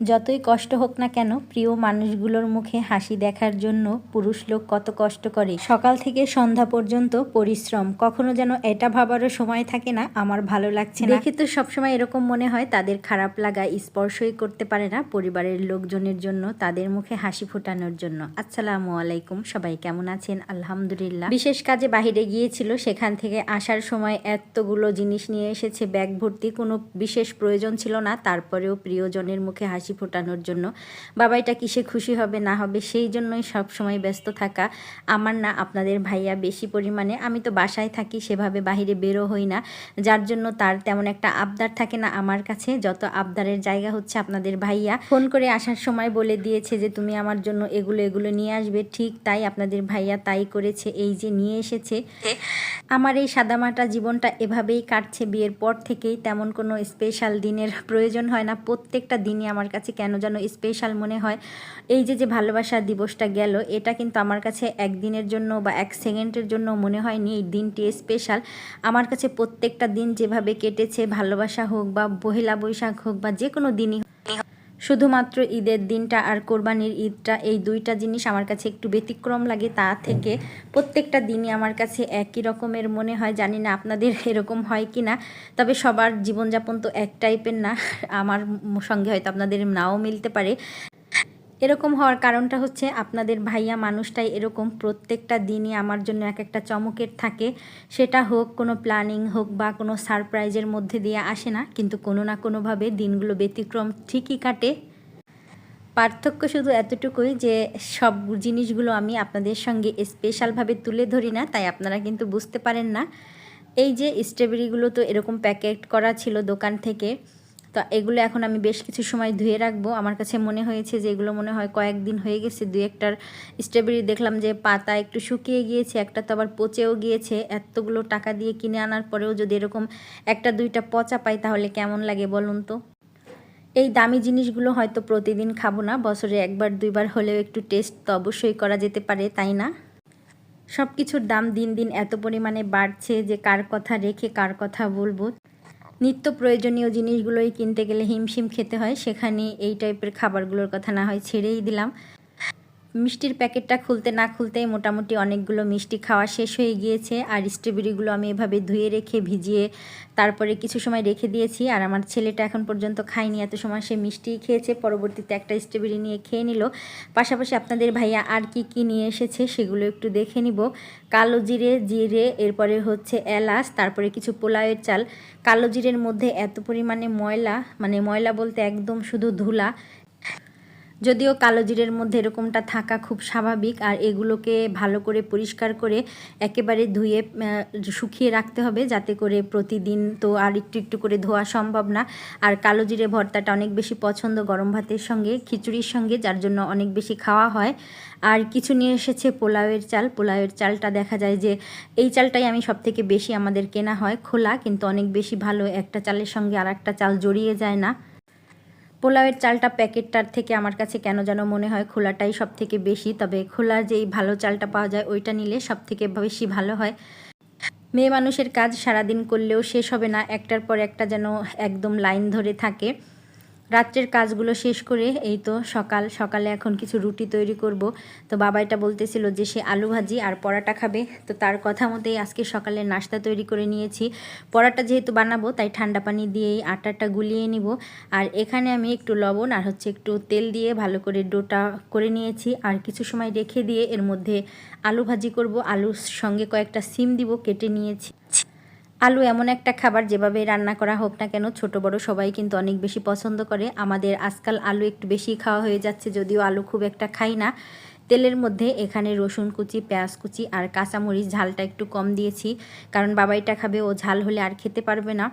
যতই কষ্ট হোক না কেন, প্রিয় মানুষগুলোর মুখে হাসি দেখার জন্য পুরুষ লোক কত কষ্ট করে। সকাল থেকে সন্ধ্যা পর্যন্ত পরিশ্রম। কখনো যেন এটা ভাবারও সময় থাকে না, আমার ভালো লাগছে না। দেখে তো সবসময় এরকম মনে হয় তাদের খারাপ লাগা স্পর্শই করতে পারে না পরিবারের লোকজনের জন্য, তাদের মুখে হাসি ফোটানোর জন্য। আসসালামু আলাইকুম, সবাই কেমন আছেন? আলহামদুলিল্লাহ। বিশেষ কাজে বাহিরে গিয়েছিল, সেখান থেকে আসার সময় এতগুলো জিনিস নিয়ে এসেছে, ব্যাগ ভর্তি কোনো বিশেষ প্রয়োজন ছিল না, তারপরেও প্রিয়জনের মুখে হাসি হাসি ফোটানোর জন্য। বাবা এটা কিসে খুশি হবে, না হবে, সেই জন্যই সব সময় ব্যস্ত থাকা। আমার না, আপনাদের ভাইয়া বেশি পরিমাণে। আমি তো বাসায় থাকি, সেভাবে বাহিরে বেরো হই না। যার জন্য তার তেমন একটা আবদার থাকে না আমার কাছে। যত আবদারের জায়গা হচ্ছে আপনাদের ভাইয়া। ফোন করে আসার সময় বলে দিয়েছে যে, তুমি আমার জন্য এগুলো এগুলো নিয়ে আসবে। ঠিক তাই আপনাদের ভাইয়া তাই করেছে, এই যে নিয়ে এসেছে। আমার এই সাদামাটা জীবনটা এভাবেই কাটছে। বিয়ের পর থেকেই তেমন কোনো স্পেশাল দিনের প্রয়োজন হয় না। প্রত্যেকটা দিনই আমার কাছে কেন যেন স্পেশাল মনে হয়। এই যে যে ভালোবাসা দিবসটা গেল, এটা কিন্তু আমার কাছে একদিনের জন্য বা এক সেকেন্ডের জন্য মনে হয়নি। এই দিনটি স্পেশাল আমার কাছে প্রত্যেকটা দিন যেভাবে কেটেছে, ভালোবাসা হোক বা পহেলা বৈশাখ হোক বা যে কোনো দিনই শুধুমাত্র ঈদের দিনটা আর কোরবানির ঈদটা, এই দুইটা জিনিস আমার কাছে একটু ব্যতিক্রম লাগে, তা থেকে প্রত্যেকটা দিনই আমার কাছে একই রকমের মনে হয়। জানি না আপনাদের এরকম হয় কি না, তবে সবার জীবনযাপন তো এক টাইপের না, আমার সঙ্গে হয়তো আপনাদের নাও মিলতে পারে। এরকম হওয়ার কারণটা হচ্ছে আপনাদের ভাইয়া মানুষটাই এরকম প্রত্যেকটা দিনই আমার জন্য এক একটা চমকের থাকে। সেটা হোক, কোনো প্ল্যানিং হোক বা কোনো সারপ্রাইজের মধ্যে দিয়ে আসে না। কিন্তু কোনো না কোনোভাবে দিনগুলো ব্যতিক্রম ঠিকই কাটে। পার্থক্য শুধু এতটুকুই যে সব জিনিসগুলো আমি আপনাদের সঙ্গে স্পেশালভাবে তুলে ধরি না, তাই আপনারা কিন্তু বুঝতে পারেন না। এই যে স্ট্রবেরিগুলো তো এরকম প্যাকেট করা ছিল দোকান থেকে তো এগুলো এখন আমি বেশ কিছু সময় ধুয়ে রাখব। আমার কাছে মনে হয়েছে যে এগুলো মনে হয় কয়েকদিন হয়ে গেছে, দুই একটার স্ট্রবেরি দেখলাম যে পাতা একটু শুকিয়ে গিয়েছে, একটা তো আবার পচেও গিয়েছে। এতগুলো টাকা দিয়ে কিনে আনার পরেও যদি এরকম একটা, দুইটা পচা পাই তাহলে কেমন লাগে বলুন তো? এই দামি জিনিসগুলো হয়তো প্রতিদিন খাব না, বছরে একবার, দুইবার হলেও একটু টেস্ট তো অবশ্যই করা যেতে পারে, তাই না? সব কিছুর দাম দিন দিন এত পরিমাণে বাড়ছে যে কার কথা রেখে কার কথা বলব। নিত্য প্রয়োজনীয় জিনিসগুলোই কিনতে গেলে হিমশিম খেতে হয়। সেখানে এই টাইপের খাবারগুলোর কথা না হয় ছেড়েই দিলাম। মিষ্টির প্যাকেটটা খুলতে না খুলতেই মোটামুটি অনেকগুলো মিষ্টি খাওয়া শেষ হয়ে গিয়েছে। আর স্ট্রবেরিগুলো আমি এভাবে ধুয়ে রেখে, ভিজিয়ে তারপরে কিছু সময় রেখে দিয়েছি। আর আমার ছেলেটা এখন পর্যন্ত খায়নি, এত সময় সে মিষ্টি খেয়েছে। পরবর্তীতে একটা স্ট্রবেরি নিয়ে খেয়ে নিল। পাশাপাশি আপনাদের ভাইয়া আর কি কি নিয়ে এসেছে সেগুলো একটু দেখে নিব। কালো জিরে জিরে, এরপরে হচ্ছে এলাচ, তারপরে কিছু পোলাওয়ের চাল। কালো জিরের মধ্যে এত পরিমাণে ময়লা মানে ময়লা বলতে একদম শুধু ধুলা যদিও কালো জিরের মধ্যে এরকমটা থাকা খুব স্বাভাবিক, আর এগুলোকে ভালো করে পরিষ্কার করে একেবারে ধুয়ে শুকিয়ে রাখতে হবে যাতে করে প্রতিদিন তো আর একটু একটু করে ধোয়া সম্ভব না। আর কালো জিরে ভর্তাটা অনেক বেশি পছন্দ গরম ভাতের সঙ্গে, খিচুড়ির সঙ্গে, যার জন্য অনেক বেশি খাওয়া হয়। আর কিছু নিয়ে এসেছে পোলাওয়ের চাল। পোলাওয়ের চালটা দেখা যায় যে এই চালটাই আমি সব থেকে বেশি আমাদের কেনা হয়, খোলা, কিন্তু অনেক বেশি ভালো একটা চালের সঙ্গে আর একটা চাল জড়িয়ে যায় না। পোলাওয়ের চালটা প্যাকেটটার থেকে আমার কাছে কেন যেন মনে হয় খোলাটাই সব থেকে বেশি। তবে খোলার যেই ভালো চালটা পাওয়া যায়, ওইটা নিলে সব থেকে বেশি ভালো হয়। মেয়ে মানুষের কাজ সারাদিন করলেও শেষ হবে না। একটার পর একটা যেন একদম লাইন ধরে থাকে। রাত্রের কাজগুলো শেষ করে এই তো সকাল, সকালে এখন কিছু রুটি তৈরি করব। তো বাবা এটা বলতেছিল যে সে আলু ভাজি আর পরাটা খাবে। তো তার কথা মতেই আজকে সকালে নাস্তা তৈরি করে নিয়েছি। পরাটা যেহেতু বানাবো, তাই ঠান্ডা পানি দিয়েই আটাটা গুলিয়ে নিব। আর এখানে আমি একটু লবণ আর হচ্ছে একটু তেল দিয়ে ভালো করে ডোটা করে নিয়েছি। আর কিছু সময় রেখে দিয়ে এর মধ্যে আলু ভাজি করব। আলুর সঙ্গে কয়েকটা সিম দিব কেটে নিয়েছি। আলু এমন একটা খাবার যেভাবে রান্না করা হোক না কেন, ছোট বড় সবাই কিন্তু অনেক বেশি পছন্দ করে। আমাদের আজকাল আলু একটু বেশি খাওয়া হয়ে যাচ্ছে, যদিও আলু খুব একটা খাই না। তেলের মধ্যে এখানে রসুন কুচি, পেঁয়াজ কুচি আর কাঁচামরিচ ঝালটা একটু কম দিয়েছি, কারণ বাবাইটা খাবে, ও ঝাল হলে আর খেতে পারবে না।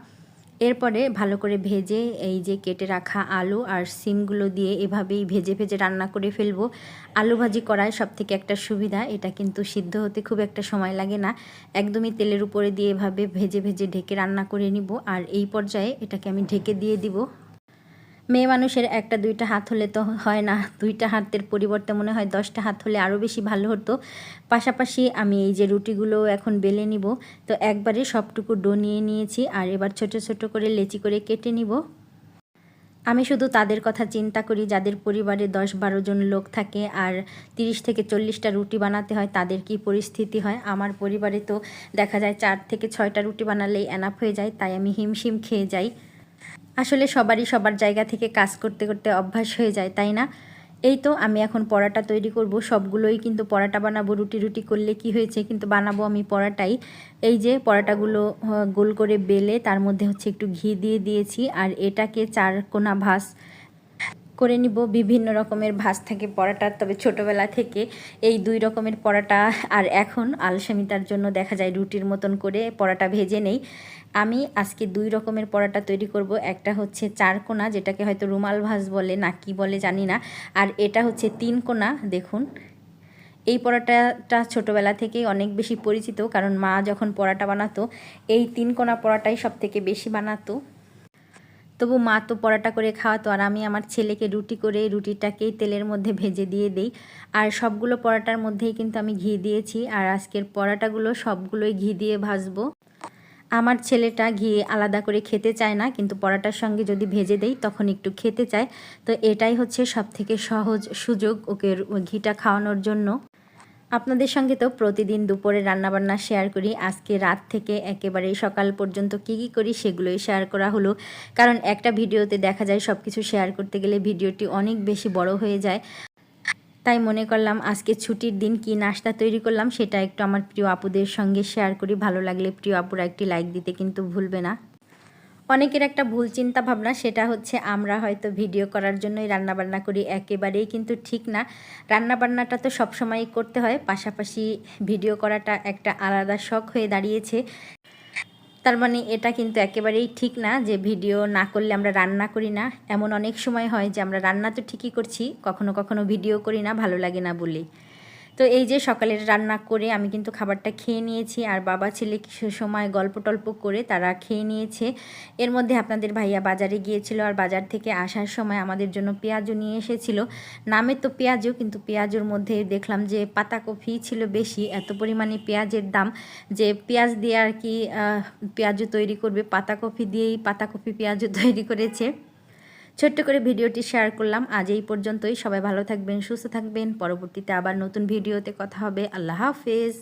এরপরে ভালো করে ভেজে এই যে কেটে রাখা আলু আর সিমগুলো দিয়ে এভাবেই ভেজে ভেজে রান্না করে ফেলব। আলু ভাজি করায় সব থেকে একটা সুবিধা। এটা কিন্তু সিদ্ধ হতে খুব একটা সময় লাগে না। একদমই তেলের উপরে দিয়ে এভাবে ভেজে ভেজে ঢেকে রান্না করে নিব। আর এই পর্যায়ে এটাকে আমি ঢেকে দিয়ে দিব। মেয়ে মানুষের একটা, দুইটা হাত হলে তো হয় না। দুইটা হাতের পরিবর্তে মনে হয় দশটা হাত হলে আরও বেশি ভালো হতো। পাশাপাশি আমি এই যে রুটিগুলো এখন বেলে নিব। তো একবারে সবটুকু ডো নিয়ে নিয়েছি আর এবার ছোট ছোট করে লেচি করে কেটে নিব। আমি শুধু তাদের কথা চিন্তা করি, যাদের পরিবারে দশ বারো জন লোক থাকে আর তিরিশ থেকে চল্লিশটা রুটি বানাতে হয়, তাদের কি পরিস্থিতি হয়? আমার পরিবারে তো দেখা যায় চার থেকে ছয়টা রুটি বানালেই এনাফ হয়ে যায়, তাই আমি হিমশিম খেয়ে যাই। আসলে সবারই সবার জায়গা থেকে কাজ করতে করতে অভ্যাস হয়ে যায়, তাই না? এই তো আমি এখন পরাটা তৈরি করব, সবগুলোই কিন্তু পরাটা বানাবো, রুটি রুটি করলে কি হয়েছে কিন্তু বানাবো আমি পরাটাই এই যে পরাটাগুলো গোল করে বেলে তার মধ্যে হচ্ছে একটু ঘি দিয়ে দিয়েছি আর এটাকে চার কোনা ভাস করে নিব। বিভিন্ন রকমের ভাজ থাকে পরাটা তবে ছোটবেলা থেকে এই দুই রকমের পরাটা আর এখন আলসামিতার জন্য দেখা যায় রুটির মতন করে পরাটা ভেজে নেই। আমি আজকে দুই রকমের পরাটা তৈরি করব। একটা হচ্ছে চার কোনা, যেটাকে হয়তো রুমাল ভাজ বলে না কি বলে জানি না। আর এটা হচ্ছে তিন কোনা, দেখুন। এই পরোটাটা ছোটোবেলা থেকেই অনেক বেশি পরিচিত, কারণ মা যখন পরোটা বানাতো, এই তিন কোনা পরোটাই সব থেকে বেশি বানাতো। তবু মা তো পরোটা করে খাওয়াতো আর আমি আমার ছেলেকে রুটি করে রুটিটাকেই তেলের মধ্যে ভেজে দিয়ে দিই। আর সবগুলো পরোটার মধ্যেই কিন্তু আমি ঘি দিয়েছি আর আজকের পরোটাগুলো সবগুলোই ঘি দিয়ে ভাজবো। আমার ছেলেটা ঘি আলাদা করে খেতে চায় না, কিন্তু পরোটার সঙ্গে যদি ভেজে দেই তখন একটু খেতে চায়। তো এটাই হচ্ছে সব থেকে সহজ সুযোগ ওকে ঘিটা খাওয়ানোর জন্য। আপনাদের সঙ্গে তো প্রতিদিন দুপুরে রান্নাবান্না শেয়ার করি। আজকে রাত থেকে একেবারে সকাল পর্যন্ত কী কী করি সেগুলোই শেয়ার করা হলো। কারণ একটা ভিডিওতে দেখা যায় সব কিছু শেয়ার করতে গেলে ভিডিওটি অনেক বেশি বড় হয়ে যায়। তাই মনে করলাম আজকে ছুটির দিন কি নাস্তা তৈরি করলাম সেটা একটু আমার প্রিয় আপুদের সঙ্গে শেয়ার করি। ভালো লাগলে প্রিয় আপুরা একটি লাইক দিতে কিন্তু ভুলবে না। অনেকের একটা ভুল চিন্তা ভাবনা সেটা হচ্ছে আমরা হয়তো ভিডিও করার জন্যই রান্নাবান্না করি একেবারেই কিন্তু ঠিক না। রান্নাবান্নাটা তো সবসময়ই করতে হয়, পাশাপাশি ভিডিও করাটা একটা আলাদা শখ হয়ে দাঁড়িয়েছে। তার মানে এটা কিন্তু একেবারেই ঠিক না যে ভিডিও না করলে আমরা রান্না করি না। এমন অনেক সময় হয় যে আমরা রান্না তো ঠিকই করছি, কখনো কখনো ভিডিও করি না, ভালো লাগে না বলেই। তো এই যে সকালের রান্না করে আমি কিন্তু খাবারটা খেয়ে নিয়েছি, আর বাবা ছেলে কিছু সময় গল্প টল্প করে তারা খেয়ে নিয়েছে। এর মধ্যে আপনাদের ভাইয়া বাজারে গিয়েছিল, আর বাজার থেকে আসার সময় আমাদের জন্য পেঁয়াজও নিয়ে এসেছিল। নামে তো পেঁয়াজও, কিন্তু পেঁয়াজের মধ্যে দেখলাম যে পাতাকপি ছিল বেশি, এত পরিমাণে পেঁয়াজের দাম যে পেঁয়াজ দিয়ে আর কি পেঁয়াজও তৈরি করবে পাতাকপি দিয়েই পাতাকপি পেঁয়াজও তৈরি করেছে। ছোট্ট করে ভিডিওটি শেয়ার করলাম। আজ এই পর্যন্তই। সবাই ভালো থাকবেন, সুস্থ থাকবেন। পরবর্তীতে আবার নতুন ভিডিওতে কথা হবে। আল্লাহ হাফেজ।